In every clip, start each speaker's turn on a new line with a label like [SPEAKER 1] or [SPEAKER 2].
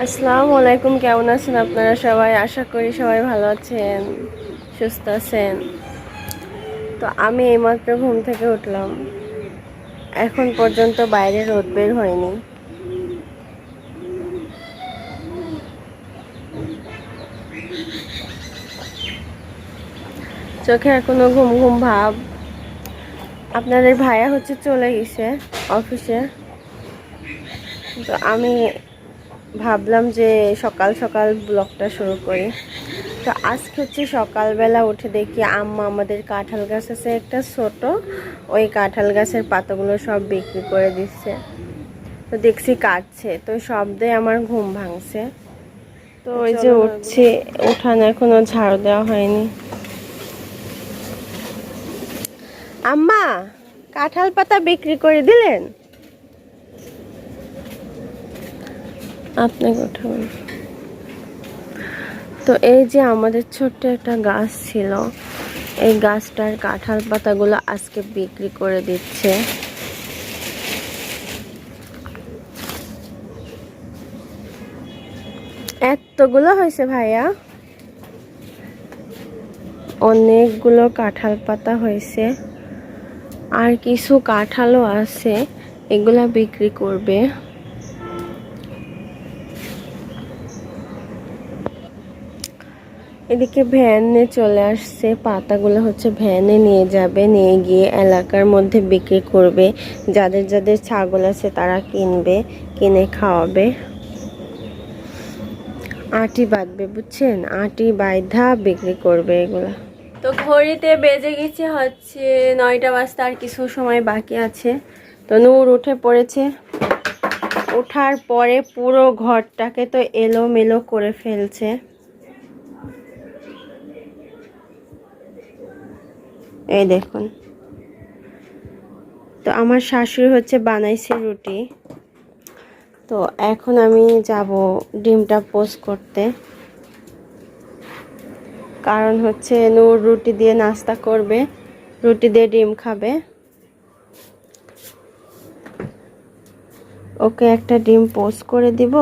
[SPEAKER 1] আসসালামু আলাইকুম, কেমন আছেন আপনারা সবাই? আশা করি সবাই ভালো আছেন, সুস্থ আছেন। তো আমি এইমাত্র ঘুম থেকে উঠলাম। এখন পর্যন্ত বাইরে রোদ বের হয়নি। চোখে এখনও ঘুম ঘুম ভাব। আপনাদের ভাইয়া হচ্ছে চলে গেছে অফিসে। তো আমি ভাবলাম যে সকাল সকাল ব্লগটা শুরু করি। তো আজকে হচ্ছে সকালবেলা উঠে দেখি আম্মা আমাদের কাঁঠাল গাছ আছে একটা ছোট। ওই কাঁঠাল গাছের পাতাগুলো সব বিক্রি করে দিচ্ছে। তো দেখছি কাটছে তো শব্দে আমার ঘুম ভাঙছে। তো ওই যে উঠছি উঠান এখনও ঝাড়ু দেওয়া হয়নি। আম্মা কাঁঠাল পাতা বিক্রি করে দিলেন? আপনাকে উঠাবেন তো এই যে আমাদের ছোট্ট একটা গাছ ছিল, এই গাছটার কাঁঠাল পাতাগুলো আজকে বিক্রি করে দিচ্ছে। এতগুলো হয়েছে ভাইয়া? অনেকগুলো কাঁঠাল পাতা হয়েছে। আর কিছু কাঁঠালও আছে, এগুলা বিক্রি করবে। এদিকে ভ্যানে চলে আসছে, পাতাগুলো হচ্ছে ভ্যানে নিয়ে যাবে, নিয়ে গিয়ে এলাকার মধ্যে বিক্রি করবে। যাদের যাদের ছাগল আছে তারা কিনবে, কিনে খাওয়াবে। আটি বাঁধবে, বুঝছেন? আটি বাইধা বিক্রি করবে এগুলা। তো ঘড়িতে বেজে গেছে হচ্ছে নয়টা বাজতে আর কিছু সময় বাকি আছে। তো নূর উঠে পড়েছে। ওঠার পরে পুরো ঘরটাকে তো এলোমেলো করে ফেলছে। এই দেখুন। তো আমার শাশুড়ি হচ্ছে বানাইছে রুটি। তো এখন আমি যাব ডিমটা পোস্ট করতে। কারণ হচ্ছে নূর রুটি দিয়ে নাস্তা করবে, রুটি দিয়ে ডিম খাবে। ওকে একটা ডিম পোস্ট করে দিব।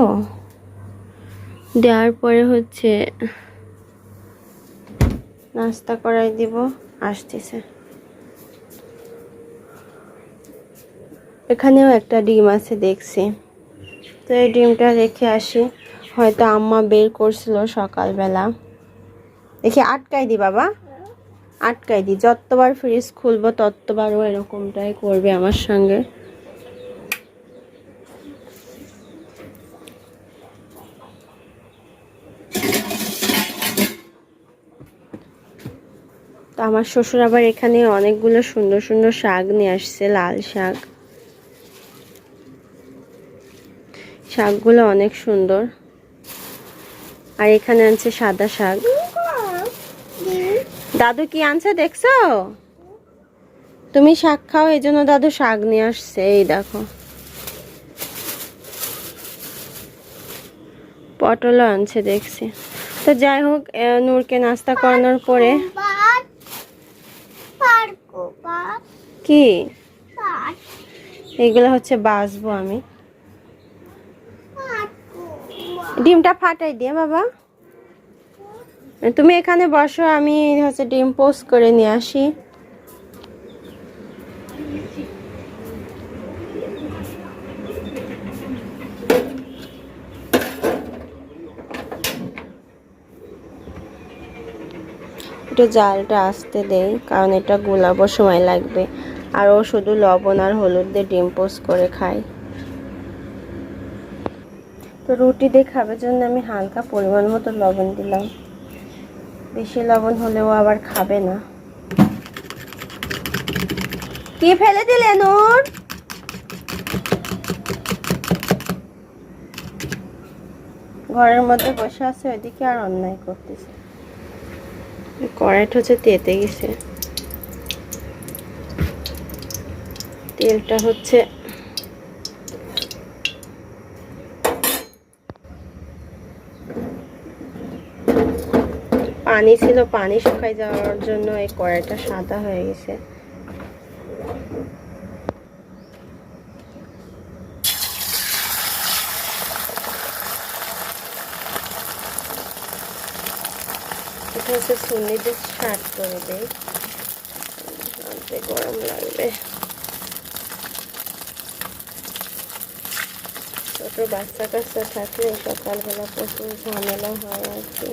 [SPEAKER 1] দেওয়ার পরে হচ্ছে নাস্তা করাই দিব। আসতেছে। এখানেও একটা ডিম আছে, দেখছি। তো এই ডিমটা রেখে আসি। হয়তো আম্মা বের করছিল সকালবেলা। দেখি আটকাই দি, বাবা। আটকাই দি। যতবার ফ্রিজ খুলবো, ততবারও এরকমটাই করবে আমার সঙ্গে। আমার শ্বশুর আবার এখানে অনেকগুলো সুন্দর সুন্দর শাক নিয়ে আসছে, লাল শাক। শাকগুলো অনেক সুন্দর। আর এখানে আনছে সাদা শাক। দাদু কি আনছে দেখছ? তুমি শাক খাও, এই জন্য দাদু শাক নিয়ে আসছে, এই দেখো। পটলও আনছে, দেখছি। তো যাই হোক নূরকে নাস্তা করানোর পরে কি? এগুলো হচ্ছে বাসবো আমি। ডিমটা ফাটাই দিয়ে বাবা। তুমি এখানে বসো আমি হচ্ছে ডিম পোস্ট করে নিয়ে আসি। একটু জালটা আসতে দেই, কারণ এটা গোলাবো সময় লাগবে। আর ও শুধু লবণ আর হলুদ দিয়ে ডিম পোস্ট করে খায়। তো রুটি দিয়ে খাবার জন্য আমি হালকা পরিমাণ মতো লবণ দিলাম। বেশি লবণ হলেও আবার খাবে না। কি ফেলে দিলে, নূর? ঘরের মধ্যে বসে আছে, ওইদিকে আর অন্যায় করতেছে। কড়াইটা হচ্ছে তেতে গেছে। তেলটা হচ্ছে পানি ছিল, পানি শুকাই যাওয়ার জন্য এই কড়াইটা সাদা হয়ে গেছে। হচ্ছে সুন্নিদের ছাট করে দেয় গরম লাগবে। ছোট বাচ্চা কাচ্চা থাকলে সকালবেলা প্রচুর ঝামেলা হয় আর কি।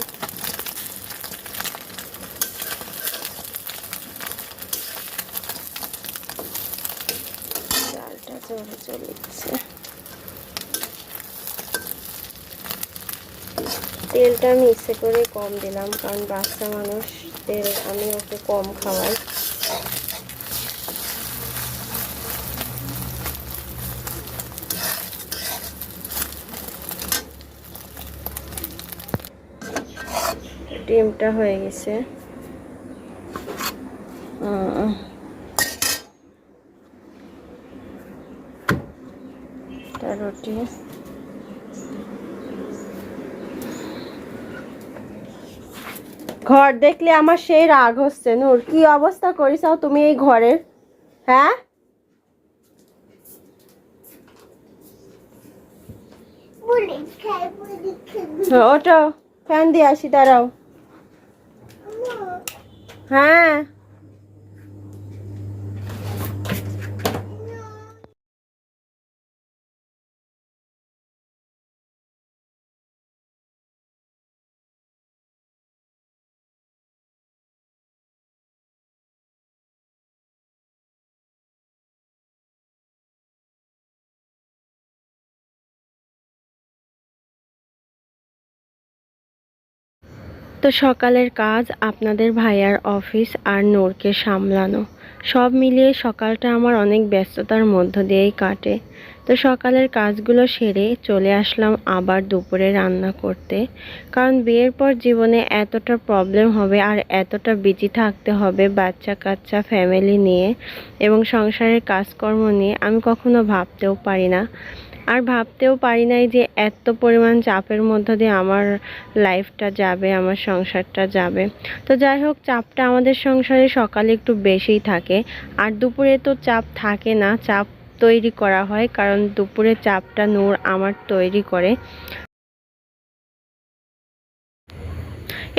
[SPEAKER 1] তেলটা আমি ইচ্ছে করে কম দিলাম, কারণ বাচ্চা মানুষ, তেল আমি ওকে কম খাওয়াই। ডিমটা হয়ে গেছে উম, এটা রুটি ঘর দেখলে আমার সেই রাগ হচ্ছে। নূর কি অবস্থা করিসাও তুমি এই ঘরের? হ্যাঁ? ওটা ফ্যান দিয়ে আসি দাঁড়াও। হ্যাঁ। তো সকালের কাজ আপনাদের ভাইয়ার অফিস আর নূরকে সামলানো। সব মিলিয়ে সকালটা আমার অনেক ব্যস্ততার মধ্য দিয়েই কাটে। তো সকালের কাজগুলো সেরে চলে আসলাম আবার দুপুরে রান্না করতে। কারণ বিয়ের পর জীবনে এতটা প্রবলেম হবে আর এতটা বিজি থাকতে হবে বাচ্চা কাচ্চা ফ্যামিলি নিয়ে এবং সংসারের কাজকর্ম নিয়ে আমি কখনো ভাবতেও পারি না। আর ভাবতেও পারি নাই যে এত পরিমাণ চাপের মধ্য দিয়ে আমার লাইফটা যাবে, আমার সংসারটা যাবে। তো যাই হোক, চাপটা আমাদের সংসারে সকালে একটু বেশিই থাকে। আর দুপুরে তো চাপ থাকে না, চাপ তৈরি করা হয়, কারণ দুপুরে চাপটা নূর আমার তৈরি করে।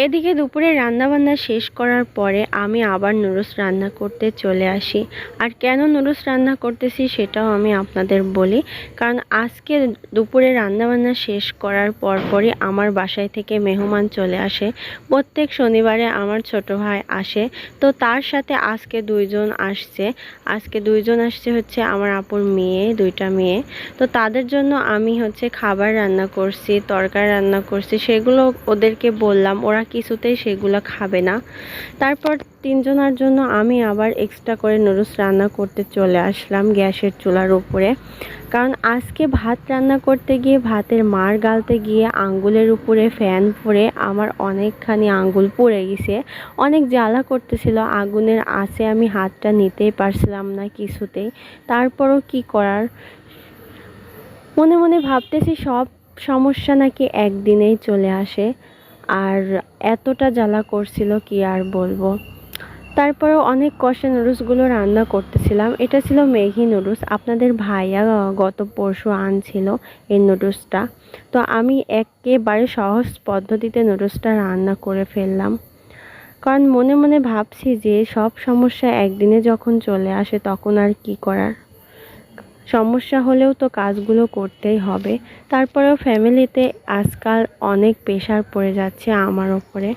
[SPEAKER 1] এদিকে দুপুরে রান্নাবান্না শেষ করার পরে আমি আবার নুডলস রান্না করতে চলে আসি। আর কেন নুডলস রান্না করতেছি সেটাও আমি আপনাদের বলি। কারণ আজকে দুপুরে রান্নাবান্না শেষ করার পরপরই আমার বাসায় থেকে মেহমান চলে আসে। প্রত্যেক শনিবারে আমার ছোট ভাই আসে। তো তার সাথে আজকে দুইজন আসছে। আজকে দুইজন আসছে হচ্ছে আমার আপুর মেয়ে, দুইটা মেয়ে। তো তাদের জন্য আমি হচ্ছে খাবার রান্না করছি, তরকারি রান্না করছি, সেগুলো ওদেরকে বললাম, ওরা কিছুতেই সেগুলো খাবে না। তারপর তিনজনের জন্য আমি আবার এক্সট্রা করে নুডলস রান্না করতে চলে আসলাম গ্যাসের চুলার উপরে। কারণ আজকে ভাত রান্না করতে গিয়ে, ভাতের মার গালতে গিয়ে, আঙ্গুলের উপরে ফ্যান পরে আমার অনেকখানি আঙ্গুল পড়ে গেছে। অনেক জ্বালা করতেছিল, আগুনের আঁচে আমি হাতটা নিতেই পারছিলাম না কিছুতেই। তারপরও কি করার? মনে মনে ভাবতেছি সব সমস্যা নাকি একদিনেই চলে আসে। আর এতটা জ্বালা করছিল কি আর বলব। তারপরেও অনেক কষে নুডলসগুলো রান্না করতেছিলাম। এটা ছিল ম্যাগি নুডলস। আপনাদের ভাইয়া গত পরশু আনছিল এই নুডলসটা। তো আমি একেবারে সহজ পদ্ধতিতে নুডলসটা রান্না করে ফেললাম। কারণ মনে মনে ভাবছি যে সব সমস্যা একদিনে যখন চলে আসে তখন আর কি করার? সমস্যা হলেও তো কাজগুলো করতেই হবে। তারপরেও ফ্যামিলিতে আজকাল অনেক প্রেশার পড়ে যাচ্ছে আমার ওপরে।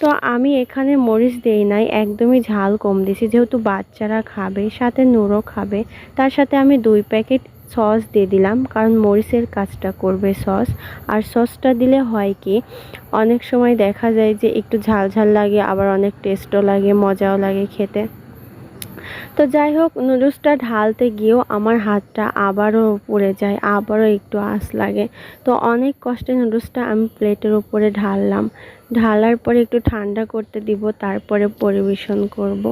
[SPEAKER 1] তো আমি এখানে মরিচ দেই নাই, একদমই ঝাল কম দিয়েছি। যেহেতু বাচ্চারা খাবে, সাথে নুরো খাবে, তার সাথে আমি দুই প্যাকেট সস দিয়ে দিলাম, কারণ মরিচের কাজটা করবে সস। আর সসটা দিলে হয় কি, অনেক সময় দেখা যায় যে একটু ঝাল ঝাল লাগে, আবার অনেক টেস্টও লাগে, মজাও লাগে খেতে। তো যাই হোক, নুডলসটা ঢালতে গিয়েও আমার হাতটা আবারও পড়ে যায়, আবারও একটু আঁশ লাগে। তো অনেক কষ্টে নুডলসটা আমি প্লেটের উপরে ঢাললাম। ঢালার পরে একটু ঠান্ডা করতে দিব, তারপরে পরিবেশন করব।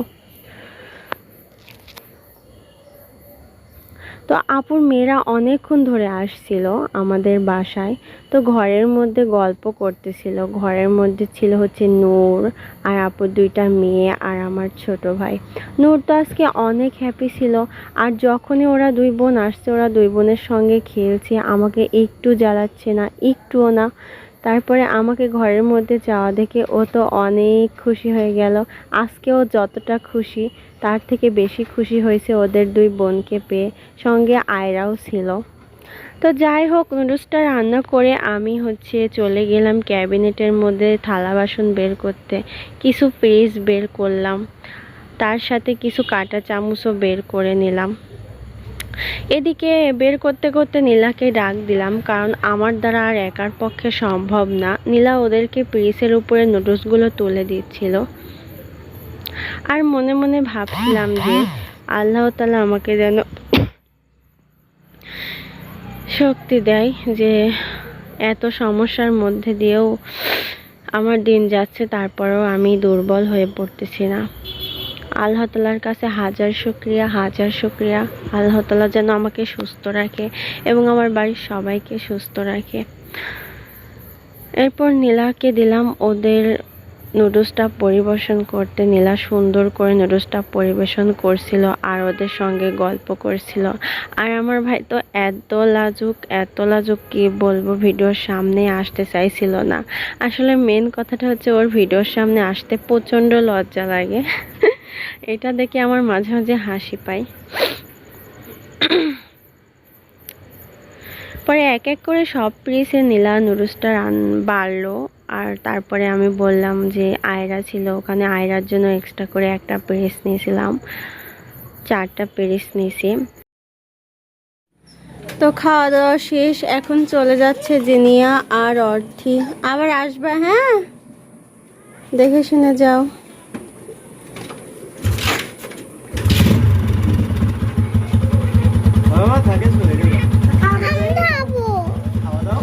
[SPEAKER 1] তো আপুর মেয়েরা অনেকক্ষণ ধরে আসছিল আমাদের বাসায়। তো ঘরের মধ্যে গল্প করতেছিল। ঘরের মধ্যে ছিল হচ্ছে নূর আর আপুর দুইটা মেয়ে আর আমার ছোট ভাই। নূর তো আজকে অনেক হ্যাপি ছিল আর যখনই ওরা দুই বোন আসছে, ওরা দুই বোনের সঙ্গে খেলছে, আমাকে একটু জ্বালাচ্ছে না, একটুও না। তারপরে আমাকে ঘরের মধ্যে যাওয়া দেখে ও তো অনেক খুশি হয়ে গেল। আজকেও যতটা খুশি, তার থেকে বেশি খুশি হয়েছে ওদের দুই বোনকে পেয়ে, সঙ্গে আয়রাও ছিল। তো যাই হোক, নুডলসটা রান্না করে আমি হচ্ছে চলে গেলাম ক্যাবিনেটের মধ্যে থালা বাসন বের করতে। কিছু পেস্ট বের করলাম, তার সাথে কিছু কাঁটা চামচও বের করে নিলাম। এদিকে বের করতে করতে নীলাকে ডাক দিলাম, কারণ আমার দ্বারা আর একার পক্ষে সম্ভব না। নীলা ওদেরকে প্রেসের উপরে নুডলসগুলো তুলে দিচ্ছিল। আর মনে মনে ভাবছিলাম যে আল্লাহ তালা আমাকে যেন শক্তি দেয় যে এত সমস্যার মধ্যে দিয়েও আমার দিন যাচ্ছে, তারপরেও আমি দুর্বল হয়ে পড়তেছি না। আল্লাহ তালার কাছে হাজার শুক্রিয়া হাজার শুক্রিয়া। আল্লাহ তালা যেন আমাকে সুস্থ রাখে এবং আমার বাড়ির সবাইকে সুস্থ রাখে। এরপর নীলাকে দিলাম ওদের নুডলসটা পরিবেশন করতে। নীলা সুন্দর করে নুডলসটা পরিবেশন করছিল আর ওদের সঙ্গে গল্প করছিল। আর আমার ভাই তো এত লাজুক এত লাজুক কি বলব, ভিডিওর সামনে আসতে চাইছিল না। আসলে মেন কথাটা হচ্ছে ওর ভিডিওর সামনে আসতে প্রচণ্ড লজ্জা লাগে। এটা দেখে আমার মাঝে মাঝে হাসি পায় পরে এক এক করে সব পিসে নীলা নুডলসটা রান বাড়লো, আর তারপরে আমি বললাম যে আয়রা ছিল, ওখানে আয়রার জন্য এক্সট্রা করে একটা প্রেস নিয়েছিলাম, চারটা প্রেস নিয়েছি। তো খাওয়া দাওয়া শেষ, এখন চলে যাচ্ছে জেনিয়া আর অর্থি। আবার আসবে হ্যাঁ? দেখে শুনে যাও
[SPEAKER 2] মামা থাকে চলে গেল খাওয়া দাওয়া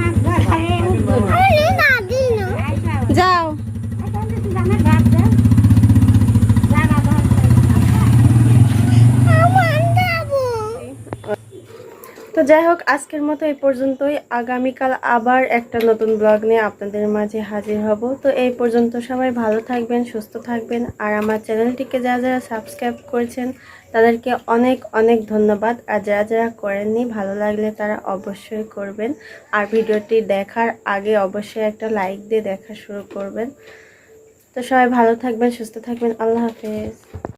[SPEAKER 1] তো যাই হোক, আজকের মতো এই পর্যন্তই। আগামীকাল আবার একটা নতুন ব্লগ নিয়ে আপনাদের মাঝে হাজির হব। তো এই পর্যন্ত সবাই ভালো থাকবেন, সুস্থ থাকবেন। আর আমার চ্যানেলটিকে যারা যারা সাবস্ক্রাইব করেছেন, তাদেরকে অনেক অনেক ধন্যবাদ। আর যারা যারা করেননি, ভালো লাগলে তারা অবশ্যই করবেন। আর ভিডিওটি দেখার আগে অবশ্যই একটা লাইক দিয়ে দেখা শুরু করবেন। তো সবাই ভালো থাকবেন, সুস্থ থাকবেন। আল্লাহ হাফেজ।